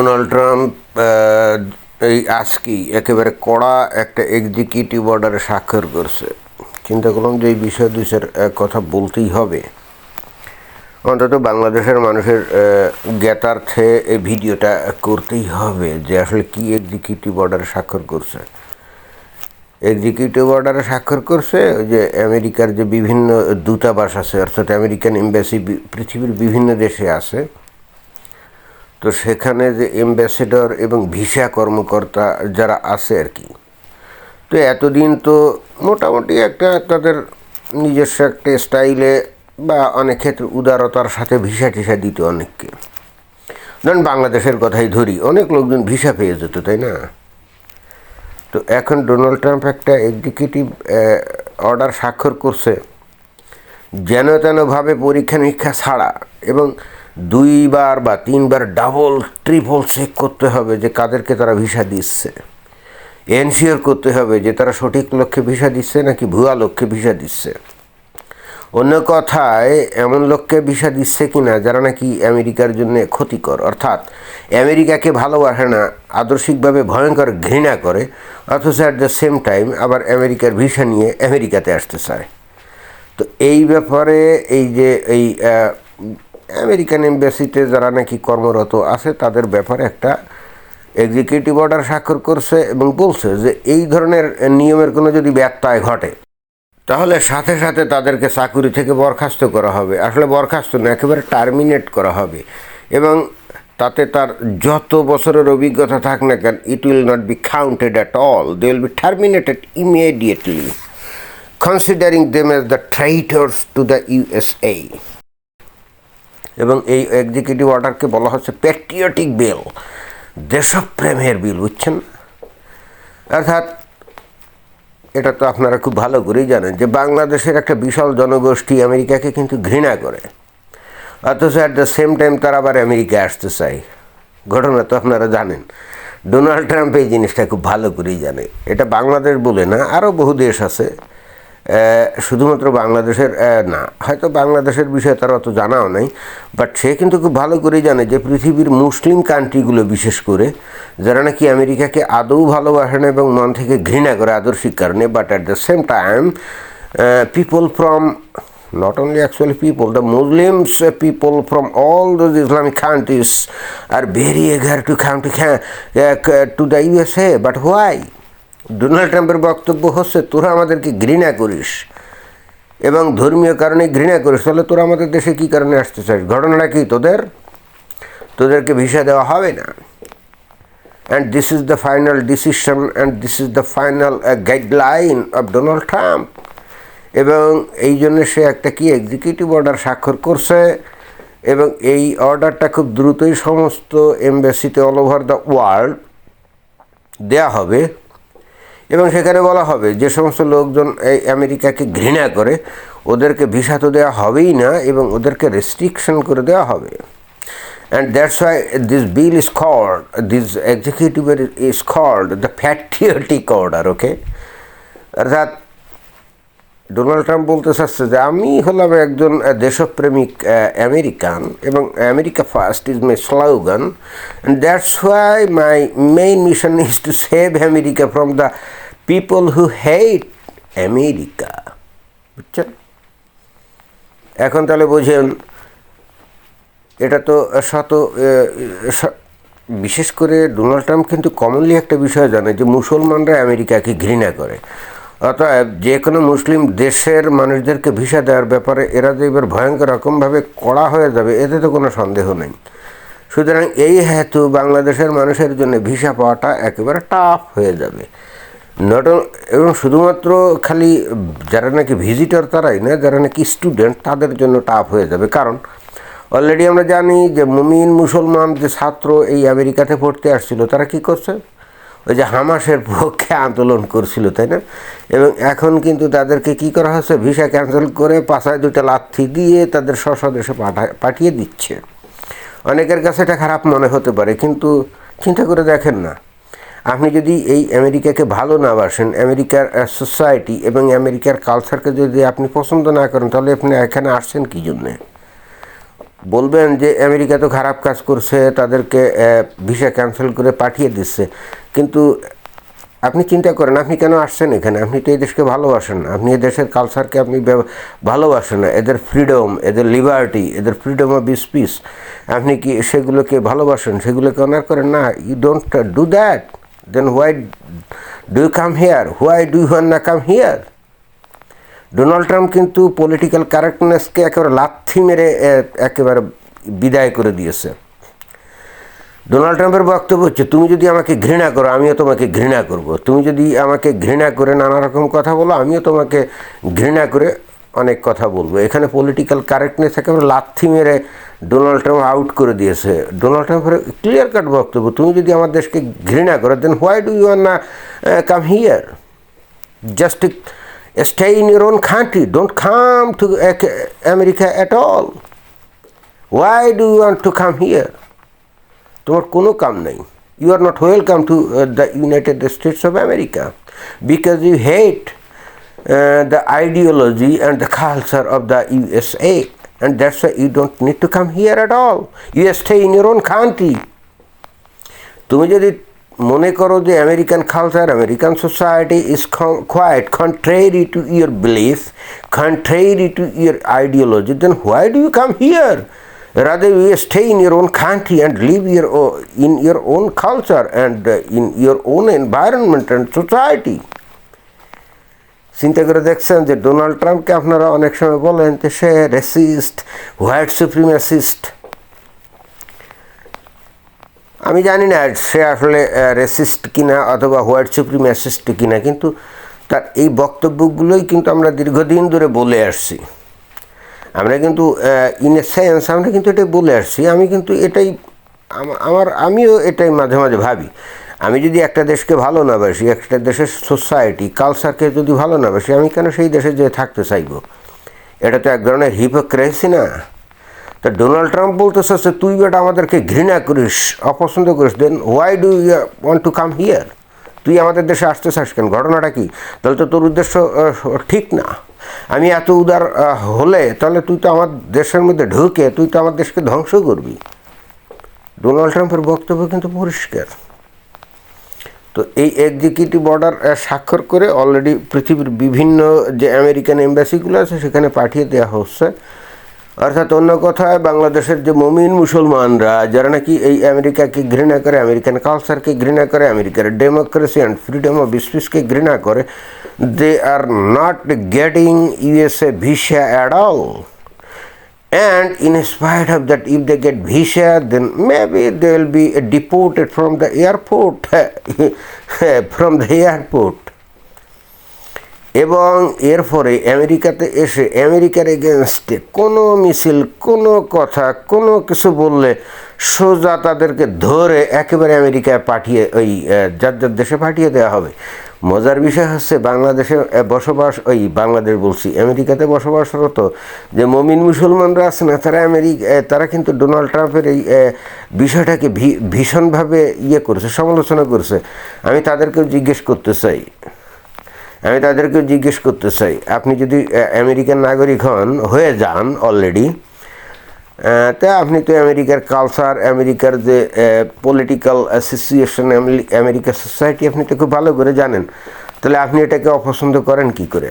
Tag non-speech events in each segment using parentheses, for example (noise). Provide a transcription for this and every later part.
Donald Trump এই আজকেই একেবারে কড়া একটা এক্সিকিউটিভ অর্ডারে স্বাক্ষর করছে। চিন্তা করলাম যে এই বিষয় দুইশের কথা বলতেই হবে। অন্তত বাংলাদেশের মানুষের জ্ঞাতার্থে এই ভিডিওটা করতেই হবে যে আসলে কি এক্সিকিউটিভ অর্ডারে স্বাক্ষর করছে। এক্সিকিউটিভ অর্ডারে স্বাক্ষর করছে যে আমেরিকার যে বিভিন্ন দূতাবাস আছে, অর্থাৎ আমেরিকান এম্বাসি পৃথিবীর বিভিন্ন দেশে আছে। তো সেখানে যে এম্বাসেডর এবং ভিসা কর্মকর্তা যারা আছে আর কি, তো এতদিন তো মোটামুটি একটা তাদের নিজস্ব একটা স্টাইলে বা অনেক ক্ষেত্রে উদারতার সাথে ভিসা টিসা দিত অনেককে। ধরুন বাংলাদেশের কথাই ধরি, অনেক লোকজন ভিসা পেয়ে যেত, তাই না? তো এখন ডোনাল্ড ট্রাম্প একটা এক্সিকিউটিভ অর্ডার স্বাক্ষর করছে, যেন তেনভাবে পরীক্ষা নিরীক্ষা ছাড়া এবং দুইবার বা তিনবার ডাবল ট্রিপল চেক করতে হবে যে কাদেরকে তারা ভিসা দিচ্ছে। এনশিওর করতে হবে যে তারা সঠিক লক্ষ্যে ভিসা দিচ্ছে নাকি ভুয়া লক্ষ্যে ভিসা দিচ্ছে। অন্য কথায়, এমন লোককে ভিসা দিচ্ছে কিনা যারা নাকি আমেরিকার জন্য ক্ষতিকর, অর্থাৎ আমেরিকাকে ভালোবাসে না, আদর্শিকভাবে ভয়ঙ্কর ঘৃণা করে, অথচ অ্যাট দ্য সেম টাইম আবার আমেরিকার ভিসা নিয়ে আমেরিকাতে আসতে চায়। তো এই ব্যাপারে এই যে এই আমেরিকান এম্বাসিতে যারা নাকি কর্মরত আছে, তাদের ব্যাপারে একটা এক্সিকিউটিভ অর্ডার স্বাক্ষর করছে এবং বলছে যে এই ধরনের নিয়মের কোনো যদি ব্যত্যয় ঘটে, তাহলে সাথে সাথে তাদেরকে চাকুরি থেকে বরখাস্ত করা হবে। আসলে বরখাস্ত না, একেবারে টার্মিনেট করা হবে। এবং তাতে তার যত বছরের অভিজ্ঞতা থাক না কেন it will not be counted at all they will be terminated immediately considering them as the traitors to the USA এবং এই এক্সিকিউটিভ অর্ডারকে বলা হচ্ছে প্যাট্রিয়টিক বিল দেশপ্রেমের বিল বুঝছেন? অর্থাৎ, এটা তো আপনারা খুব ভালো করেই জানেন যে বাংলাদেশের একটা বিশাল জনগোষ্ঠী আমেরিকাকে কিন্তু ঘৃণা করে। অথচ অ্যাট দ্য সেম টাইম তারা আবার আমেরিকায় আসতে চায়। ঘটনা তো আপনারা জানেন। ডোনাল্ড ট্রাম্প এই জিনিসটা খুব ভালো করেই জানে। এটা বাংলাদেশ বলে না, আরও বহু দেশ আছে। শুধুমাত্র বাংলাদেশের না হয়তো বাংলাদেশের বিষয়ে তার অত জানাও নাই বাট সে কিন্তু খুব ভালো করেই জানে যে পৃথিবীর মুসলিম কান্ট্রিগুলো বিশেষ করে যারা নাকি আমেরিকাকে আদৌ ভালোবাসে না এবং মন থেকে ঘৃণা করে আদর্শিক কারণে but at the same time people from not only actually people, the Muslims uh, people from all those Islamic countries are very eager to to, ca- uh, to the USA. But why? Donald ট্রাম্পের বক্তব্য হচ্ছে, তোরা আমাদেরকে ঘৃণা করিস এবং ধর্মীয় কারণে ঘৃণা করিস, তাহলে তোরা আমাদের দেশে কী কারণে আসতে চাস? ঘটনাটা কি তোদের? তোদেরকে ভিসা দেওয়া হবে না। And this is the final decision and this is the final guideline of Donald Trump. এবং এই জন্য সে একটা কি এক্সিকিউটিভ অর্ডার স্বাক্ষর করছে এবং এই অর্ডারটা খুব দ্রুতই সমস্ত এমবেসিতে অল ওভার দ্য ওয়ার্ল্ড দেয়া হবে। এবং সেখানে বলা হবে, যে সমস্ত লোকজন এই আমেরিকাকে ঘৃণা করে, ওদেরকে ভিসা তো দেওয়া হবেই না এবং ওদেরকে রেস্ট্রিকশন করে দেওয়া হবে। And that's why this bill is called this এক্সিকিউটিভের is called the patriotic order okay অর্থাৎ ডোনাল্ড ট্রাম্প বলতে চাচ্ছে যে আমি হলাম একজন দেশপ্রেমিক আমেরিকান এবং America first is my slogan that's why my main mission is to save America from the people who hate America বুঝছেন? এখন তাহলে বোঝেন, এটা তো শত বিশেষ করে ডোনাল্ড ট্রাম্প কিন্তু কমনলি একটা বিষয় জানে যে মুসলমানরা আমেরিকাকে ঘৃণা করে। অতএব যে কোনো মুসলিম দেশের মানুষদেরকে ভিসা দেওয়ার ব্যাপারে এরা যে এবার ভয়ঙ্কর রকমভাবে কড়া হয়ে যাবে, এতে তো কোনো সন্দেহ নেই। সুতরাং এই হেতু বাংলাদেশের মানুষের জন্য ভিসা পাওয়াটা একেবারে টাফ হয়ে যাবে। নট এবং শুধুমাত্র খালি যারা নাকি ভিজিটর তারাই না, যারা নাকি স্টুডেন্ট তাদের জন্য টাফ হয়ে যাবে। কারণ অলরেডি আমরা জানি যে মুমিন মুসলমান যে ছাত্র এই আমেরিকাতে পড়তে আসছিল, তারা কি করছে? ওই যে হামাসের পক্ষে আন্দোলন করছিল, তাই না? এবং এখন কিন্তু তাদেরকে কি করা হচ্ছে? ভিসা ক্যান্সেল করে পাশায় দুটা লাথি দিয়ে তাদের স্ব দেশে পাঠিয়ে দিচ্ছে। অনেকের কাছে এটা খারাপ মনে হতে পারে, কিন্তু চিন্তা করে দেখেন না। আপনি যদি এই আমেরিকাকে ভালো না বাসেন, আমেরিকার সোসাইটি এবং আমেরিকার কালচারকে যদি আপনি পছন্দ না করেন, তাহলে আপনি এখানে আসছেন কী জন্যে? বলবেন যে আমেরিকা তো খারাপ কাজ করছে, তাদেরকে ভিসা ক্যান্সেল করে পাঠিয়ে দিচ্ছে। কিন্তু আপনি চিন্তা করেন, আপনি কেন আসছেন এখানে? আপনি তো এই দেশকে ভালোবাসেন না। আপনি এই দেশের কালচারকে আপনি ভালোবাসেন না। এদের ফ্রিডম এদের লিবার্টি এদের ফ্রিডম অফ স্পিচ আপনি কি সেগুলোকে ভালোবাসেন? সেগুলোকে অনার করেন? না you don't do that then why do you come here why do you না কাম হিয়ার ডোনাল্ড ট্রাম্প কিন্তু পলিটিক্যাল কারেক্টনেসকে একেবারে লাথি মেরে একেবারে বিদায় করে দিয়েছে। ডোনাল্ড ট্রাম্পের বক্তব্য হচ্ছে, তুমি যদি আমাকে ঘৃণা করো, আমিও তোমাকে ঘৃণা করব তুমি যদি আমাকে ঘৃণা করে নানা রকম কথা বলো, আমিও তোমাকে ঘৃণা করে অনেক কথা বলব এখানে পলিটিক্যাল কারেক্টনেস একেবারে লাথি মেরে ডোনাল্ড ট্রাম্প আউট করে দিয়েছে ডোনাল্ড ট্রাম্পের ক্লিয়ার কাট বক্তব্য, তুমি যদি আমার দেশকে ঘৃণা করো then why do you are না come here just stay in your own country. Don't come to America at all. Why do you want to come here? তোমার কোনো কাম নেই। You are not welcome to the United States of America because you hate the ideology and the culture of the USA and that's you don't need to come here at all you stay in your own country তুমি যদি মনে করো যে American culture American society is quite contrary to your belief contrary to your ideology then why do you come here rather you stay in your own country and live your in your own culture and in your own environment and society চিন্তা করে দেখছেন যে Donald ট্রাম্পকে আপনারা অনেক সময় বলেন যে সে রেসিস্ট হোয়াইট সুপ্রিমেসিস্ট আমি জানি না সে আসলে রেসিস্ট কিনা অথবা হোয়াইট সুপ্রিমেসিস্ট কিনা, কিন্তু তার এই বক্তব্যগুলোই কিন্তু আমরা দীর্ঘদিন ধরে বলে আসছি। আমরা কিন্তু ইন এ সেন্স আমরা কিন্তু এটাই বলে আসছি, আমি কিন্তু এটাই আমার, আমিও এটাই মাঝে মাঝে ভাবি। আমি যদি একটা দেশকে ভালো না বাসি, একটা দেশের সোসাইটি কালচারকে যদি ভালো না বাসি, আমি কেন সেই দেশে যেয়ে থাকতে চাইব? এটা তো এক ধরনের হিপোক্রেসি না? তা ডোনাল্ড ট্রাম্প বলতে চাচ্ছে তুই বেটা আমাদেরকে ঘৃণা করিস, অপছন্দ করিস then why do you want to come here তুই আমাদের দেশে আসতে চাস কেন? ঘটনাটা কি? তাহলে তো তোর উদ্দেশ্য ঠিক না। আমি এত উদার হলে তাহলে তুই তো আমার দেশের মধ্যে ঢুকে, তুই তো আমার দেশকে ধ্বংস করবি। ডোনাল্ড ট্রাম্পের বক্তব্য কিন্তু পরিষ্কার। তো এই এক্সিকিউটিভ অর্ডার স্বাক্ষর করে অলরেডি পৃথিবীর বিভিন্ন যে আমেরিকান এম্বাসিগুলো আছে, সেখানে পাঠিয়ে দেওয়া হচ্ছে। অর্থাৎ অন্য কথায় বাংলাদেশের যে মমিন মুসলমানরা যারা নাকি এই আমেরিকাকে ঘৃণা করে আমেরিকান কালচারকে ঘৃণা করে আমেরিকার ডেমোক্রেসি অ্যান্ড ফ্রিডম অফ স্পিচকে ঘৃণা করে they are not getting USA visa at all And in spite of that, if they get visa, then maybe they will be deported from the airport. (laughs) from the airport. এবং এরপরে আমেরিকাতে এসে আমেরিকার এগেনস্টে কোনো মিছিল, কোনো কথা, কোনো কিছু বললে সোজা তাদেরকে ধরে একেবারে আমেরিকায় পাঠিয়ে, ওই যার যার দেশে পাঠিয়ে দেওয়া হবে। মজার বিষয় হচ্ছে বাংলাদেশে বসবাস, ওই বাংলাদেশ বলছি, আমেরিকাতে বসবাসরত যে মমিন মুসলমানরা আছে না, তারা আমেরিকা তারা কিন্তু ডোনাল্ড ট্রাম্পের এই বিষয়টাকে ভীষণভাবে ইয়ে করেছে, সমালোচনা করেছে। আমি তাদেরকেও জিজ্ঞেস করতে চাই। আমি তাদেরকে জিজ্ঞেস করতে চাই, আপনি যদি আমেরিকান নাগরিক হন, হয়ে যান অলরেডি তা আপনি তো আমেরিকার কালচার আমেরিকার যে পলিটিক্যাল অ্যাসোসিয়েশন আমেরিকা সোসাইটি আপনি তো খুব ভালো করে জানেন। তাহলে আপনি এটাকে অপছন্দ করেন কি করে?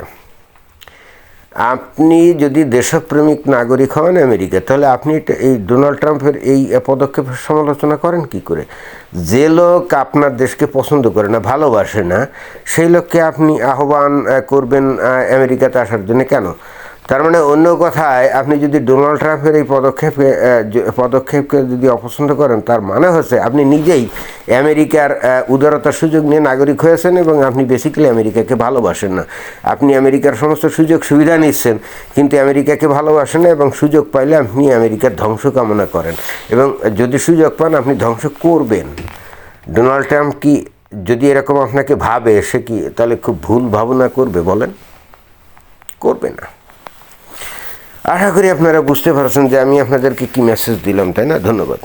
আপনি যদি দেশপ্রেমিক নাগরিক হন আমেরিকা তাহলে আপনি এই ডোনাল্ড ট্রাম্পের এই পদক্ষেপের সমালোচনা করেন কি করে? যে লোক আপনার দেশকে পছন্দ করে না, ভালোবাসে না, সেই লোককে আপনি আহ্বান করবেন আমেরিকাতে আসার জন্য কেন? তার মানে অন্য কথায় আপনি যদি ডোনাল্ড ট্রাম্পের এই পদক্ষেপে আহ, যে- পদক্ষেপকে যদি অপছন্দ করেন তার মানে হচ্ছে আপনি নিজেই আমেরিকার উদারতার সুযোগ নিয়ে নাগরিক হয়েছেন এবং আপনি বেসিক্যালি আমেরিকাকে ভালোবাসেন না। আপনি আমেরিকার সমস্ত সুযোগ সুবিধা নিচ্ছেন কিন্তু আমেরিকাকে ভালোবাসেন না এবং সুযোগ পাইলে আপনি আমেরিকার ধ্বংস কামনা করেন। এবং যদি সুযোগ পান আপনি ধ্বংস করবেন। ডোনাল্ড ট্রাম্প কি যদি এরকম আপনাকে ভাবে সে কি তাহলে খুব ভুল ভাবনা করবে বলেন? করবে না। আশা করি আপনারা বুঝতে পারছেন যে আমি আপনাদেরকে কি মেসেজ দিলাম তাই না? ধন্যবাদ।